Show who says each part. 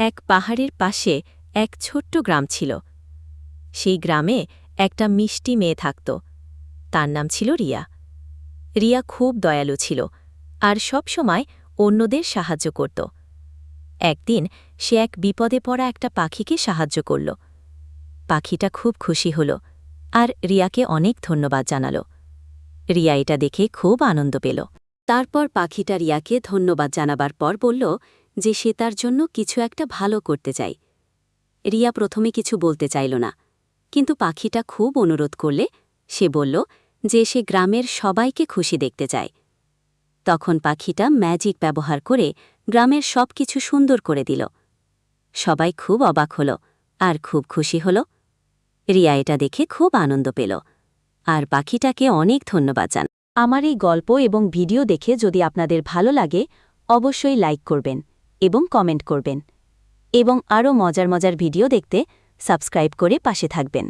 Speaker 1: এক পাহাড়ের পাশে এক ছোট্ট গ্রাম ছিল। সেই গ্রামে একটা মিষ্টি মেয়ে থাকত। তার নাম ছিল রিয়া। রিয়া খুব দয়ালু ছিল আর সব সময় অন্যদের সাহায্য করত। একদিন সে এক বিপদে পড়া একটা পাখিকে সাহায্য করল। পাখিটা খুব খুশি হল আর রিয়াকে অনেক ধন্যবাদ জানাল। রিয়া এটা দেখে খুব আনন্দ পেল। তারপর পাখিটা রিয়াকে ধন্যবাদ জানাবার পর বলল যে সে তার জন্য কিছু একটা ভালো করতে চায়। রিয়া প্রথমে কিছু বলতে চাইল না, কিন্তু পাখিটা খুব অনুরোধ করলে সে বলল যে সে গ্রামের সবাইকে খুশি দেখতে চায়। তখন পাখিটা ম্যাজিক ব্যবহার করে গ্রামের সব কিছু সুন্দর করে দিল। সবাই খুব অবাক হল আর খুব খুশি হল। রিয়া এটা দেখে খুব আনন্দ পেল। আর পাখিটাকে অনেক ধন্যবাদ জান। আমার এই গল্প এবং ভিডিও দেখে যদি আপনাদের ভালো লাগে, অবশ্যই লাইক করবেন। এবং কমেন্ট করবেন। এবং আরও মজার মজার ভিডিও দেখতে সাবস্ক্রাইব করে পাশে থাকবেন।